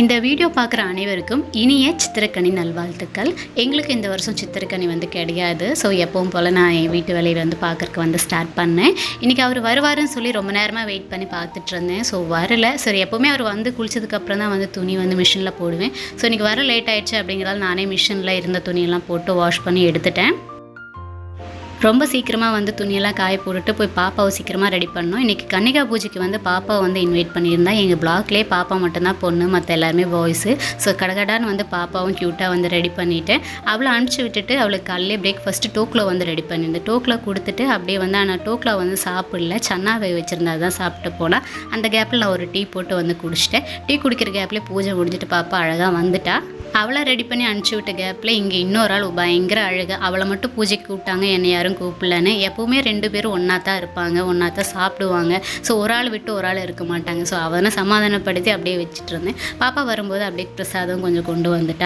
இந்த வீடியோ பார்க்குற அனைவருக்கும் இனிய சித்திரக்கனி நல்வாழ்த்துக்கள். எங்களுக்கு இந்த வருஷம் சித்திரக்கனி வந்து கிடையாது. ஸோ எப்பவும் போல் நான் என் வீட்டு வேலையில் வந்து பார்க்குறக்கு வந்து ஸ்டார்ட் பண்ணேன். இன்றைக்கி அவர் வருவாருன்னு சொல்லி ரொம்ப நேரமாக வெயிட் பண்ணி பார்த்துட்டு இருந்தேன். ஸோ வரல. சரி எப்போவுமே அவர் வந்து குளிச்சதுக்கப்புறம் தான் வந்து துணி வந்து மிஷினில் போடுவேன். ஸோ இன்றைக்கி வர லேட் ஆகிடுச்சு அப்படிங்கிறதால நானே மிஷினில் இருந்த துணியெல்லாம் போட்டு வாஷ் பண்ணி எடுத்துட்டேன். ரொம்ப சீக்கிரமாக வந்து துணியெல்லாம் காய போட்டுட்டு போய் பாப்பாவை சீக்கிரமாக ரெடி பண்ணோம் இன்றைக்கி கன்னிகா பூஜைக்கு வந்து பாப்பாவை வந்து இன்வைட் பண்ணியிருந்தா எங்கள் பிளாக்லேயே பாப்பா மட்டும்தான் பொண்ணு மற்ற எல்லாருமே பாய்ஸு ஸோ கடகடான்னு வந்து பாப்பாவும் க்யூட்டாக வந்து ரெடி பண்ணிவிட்டேன் அவளை அனுப்பிச்சி விட்டுட்டு அவளுக்கு காலையிலே பிரேக்ஃபாஸ்ட்டு டோக்கில் வந்து ரெடி பண்ணியிருந்தேன் டோக்கில் கொடுத்துட்டு அப்படியே வந்து ஆனால் டோக்கில் வந்து சாப்பிடல சன்னாவை வச்சுருந்தா தான் சாப்பிட்டு போனால் அந்த கேப்பில் நான் ஒரு டீ போட்டு வந்து குடிச்சிட்டேன். டீ குடிக்கிற கேப்லேயே பூஜை முடிஞ்சிட்டு பாப்பா அழகாக வந்துட்டா. அவளை ரெடி பண்ணி அனுப்பிச்சி விட்ட கேப்பில் இங்கே இன்னொரு ஆள் பயங்கர அழகு. அவளை மட்டும் பூஜைக்கு கூப்பிட்டாங்க என்னை யாரும் கூப்பிடலன்னு. எப்போவுமே ரெண்டு பேரும் ஒன்றா தான் இருப்பாங்க ஒன்றா தான் சாப்பிடுவாங்க. ஸோ ஒரு ஆள் விட்டு ஒரு ஆள் இருக்க மாட்டாங்க. ஸோ அவனை சமாதானப்படுத்தி அப்படியே வச்சுட்டு இருந்தேன். பாப்பா வரும்போது அப்படியே பிரசாதம் கொஞ்சம் கொண்டு வந்துட்டேன்